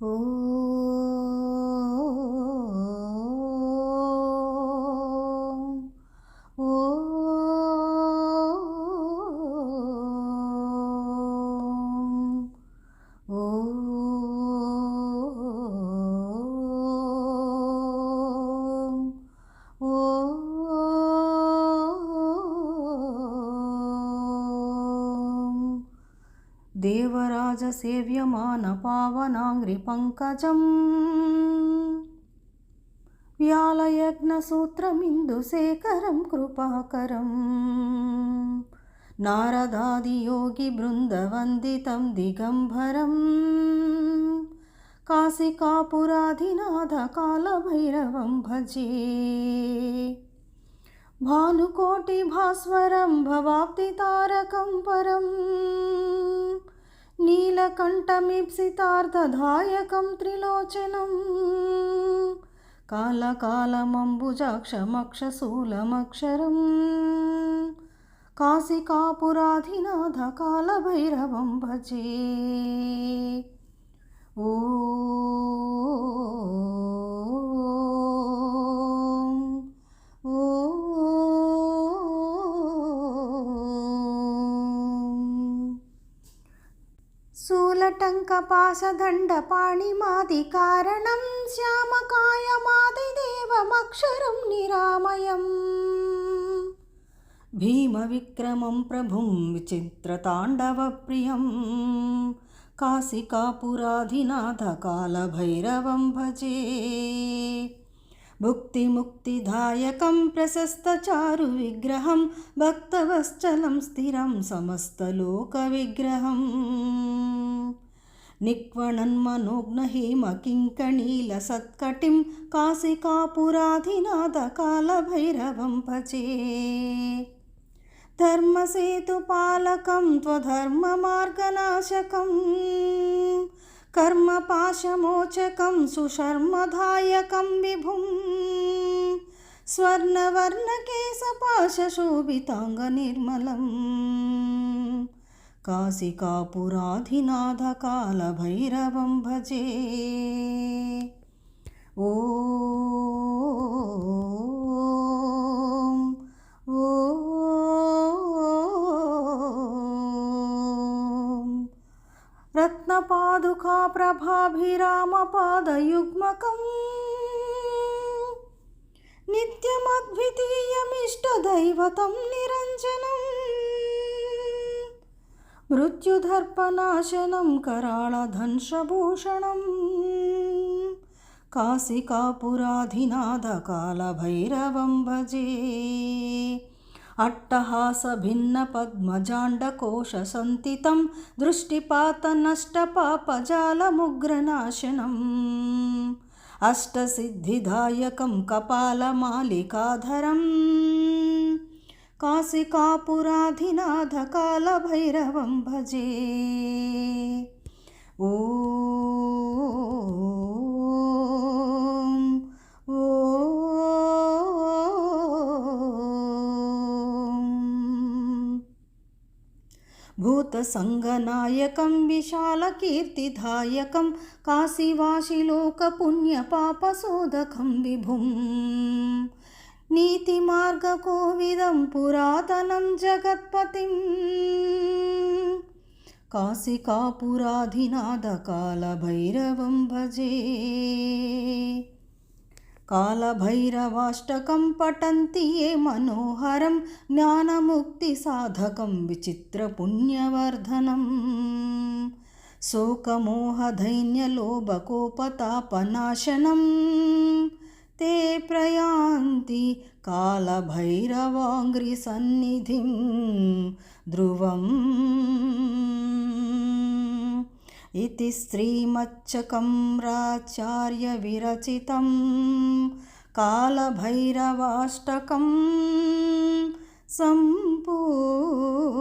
ఓ देवराजसेव्यमानपावनाङ्घ्रिपङ्कजम्। व्यालयज्ञसूत्रमिन्दुशेखरं कृपाकरम्। नारदादियोगिबृन्दवन्दितं दिगम्बरम्। काशिकापुराधिनाथकालभैरवं भजे। भानुकोटिभास्वरं भवाब्दितारकं परम्। నీలకంఠమిప్సితార్థదాయకం త్రిలోచనం. కాలకాలమంబుజాక్షమక్షశూలమక్షరం కాశికాపురాధినాథ కాలభైరవం భజే. ఓ भजे ओ शूलटङ्कपाशदण्डपाणिमादिकारणं श्यामकायमादिदेवमक्षरं निरामयम् भीमविक्रमं प्रभुं विचित्रताण्डवप्रियं काशिकापुराधिनाथकालभैरवं भजे भुक्तिमुक्तिदायकं प्रशस्तचारुविग्रहं भक्तवश्चलं स्थिरं समस्तलोकविग्रहम् నిక్వణన్మనోగ్నహేమ కింకణీల సత్కటిం కాశికాపురాధినాథ కాలభైరవం భజే ధర్మసేతుపాలకం త్వధర్మమార్గనాశకం కర్మపాశమోచకం సుశర్మధాయకం విభుం స్వర్ణవర్ణకేశపాశోభితాంగ నిర్మలం काशिकापुराधिनाथकालभैरवं भजे। ओ रत्नपादुकाप्रभाभिरामपादयुग्मकम्। नित्यमद्वितीयमिष्टदैवतं निरञ्जनम्। मृत्युदर्पनाशनं कराळधंशभूषणम् काशिकापुराधिनाथकालभैरवं भजे अट्टहासभिन्नपद्मजाण्डकोशसन्तितं दृष्टिपातनष्टपापजालमुग्रनाशनम् अष्टसिद्धिदायकं कपालमालिकाधरम् काशिकापुराधिनाथकालभैरवं भजे ओ भूतसङ्गनायकं विशालकीर्तिदायकं काशीवासिलोकपुण्यपापशोधकं विभुं नीतिमार्गकोविदं पुरातनं जगत्पतिं काशिकापुराधिनाथकालभैरवं भजे कालभैरवाष्टकं पठन्ति ये मनोहरं ज्ञानमुक्तिसाधकं विचित्रपुण्यवर्धनम् शोकमोहधैन्यलोभकोपतापनाशनं ते प्रयान्ति कालभैरवाङ्घ्रिसन्निधिं ध्रुवम् इति श्रीमच्चकम्राचार्यविरचितं कालभैरवाष्टकं सम्पूर्णम्